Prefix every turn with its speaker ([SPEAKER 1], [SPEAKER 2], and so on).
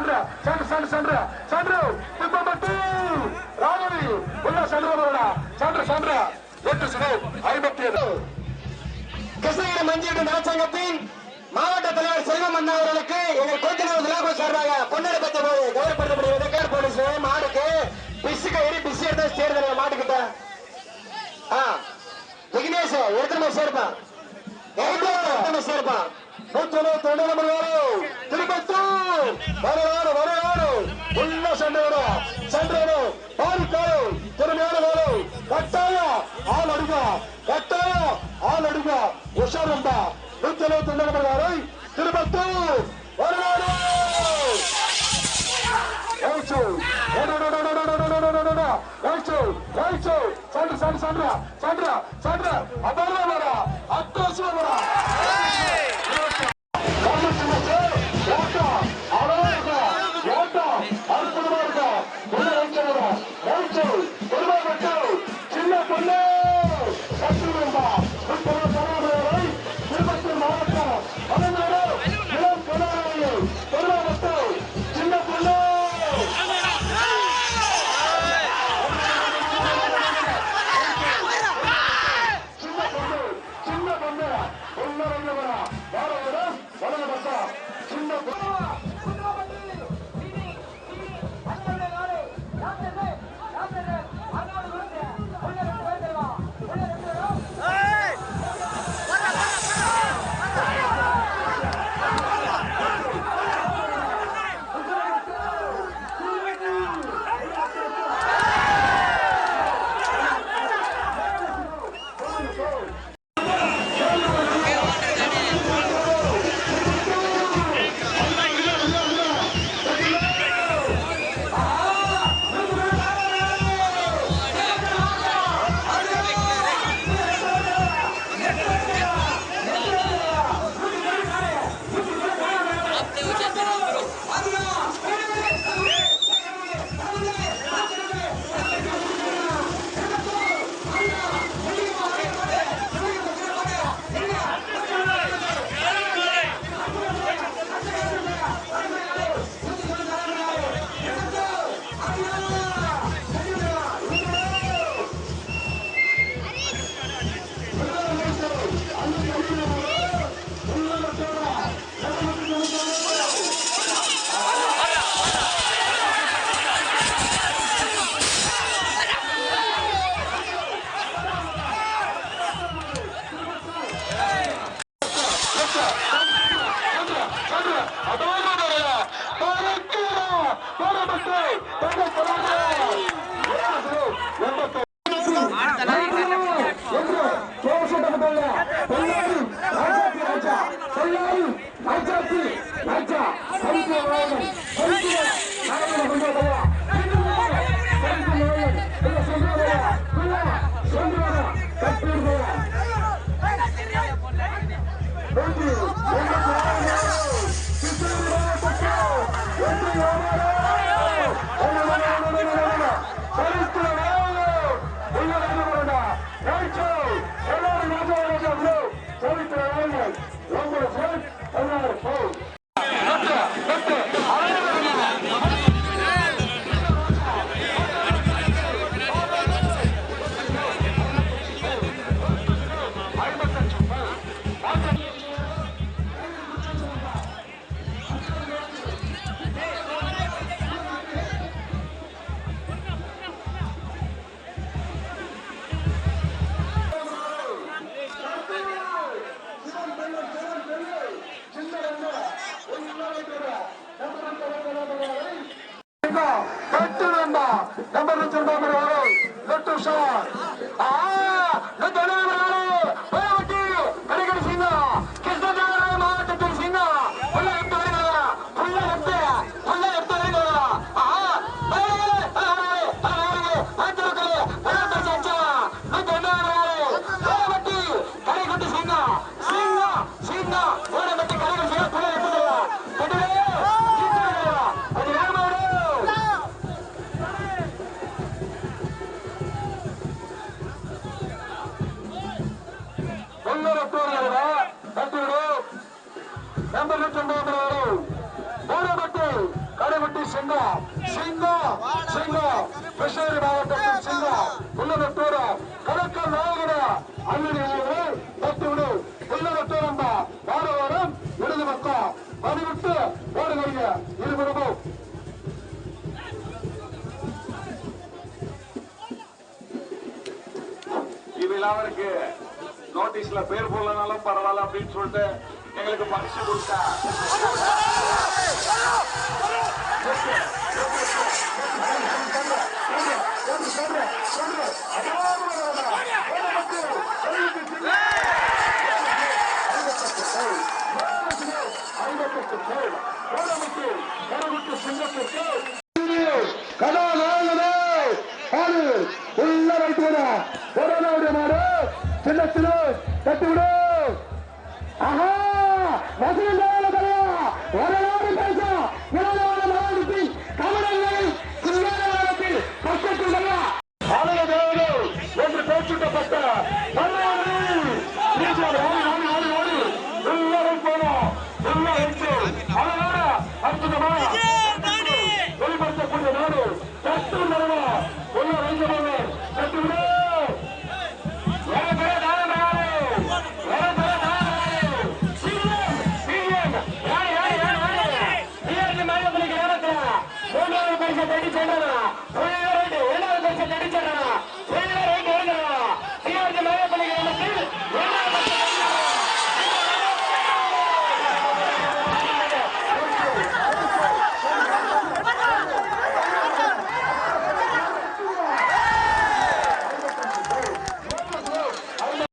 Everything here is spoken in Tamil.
[SPEAKER 1] சென்று சென்று சென்று சென்று சென்று உள்ள சென்று வருடா சென்று சென்று எட்டு ஐம்பத்தி ஏழு
[SPEAKER 2] கிருஷ்ணகிரி மஞ்சள் நலச்சங்கத்தின் மாவட்ட தலைவர் செல்வம் அண்ணா அவர்களுக்கு எங்கள் கோச்சினூர் விழாக்குழு சார்பாக பொன்னடி பெற்ற போது கௌரவப்படுத்தப்படுகிறது. கேர் போலீஸ் மாடுக்கு பிசு கயிறு பிசு எடுத்து சேர்ந்த மாட்டுக்கிட்ட. விக்னேஷ் எடுத்து சேர்ப்பான் சேர்ப்பான்
[SPEAKER 1] நூற்றொன்று தொண்டு நம்பர் ஏழு திருப்பத்தூர். சண்டையோட சண்டையோட ஆறு காலம் திறமையான காலம் கட்டாய ஆள் அடுங்க கட்டாய ஆள் அடுங்க உஷார் வந்தா நூத்தி எழுபத்தி ரெண்டு நம்பரை திருப்பத்தூர் வருவாரு சண்டு சண்டு சண்டா 말라. சென்றார்கள் ஊரபட்டு கடைபட்டி சிங்கா சிங்கா சிங்கா கிருஷ்ணகிரி மாவட்டத்தில் சிங்கா உள்ளதட்டூர கடற்கல் நாயகன அள்ளி தட்டுவிடு உள்ளதட்டூரம்பா வாரவாரம் இடது பக்கம்
[SPEAKER 3] பதிவிட்டு நோட்டீஸ்ல பேர் போடலனாலும் பரவாயில்ல அப்படின்னு சொல்லிட்டு எங்களுக்கு பரிசு கொடுத்தா.
[SPEAKER 1] கதாநாயகனே வைத்து விட. கொரோனாவுடைய மாடு. சின்ன சின்ன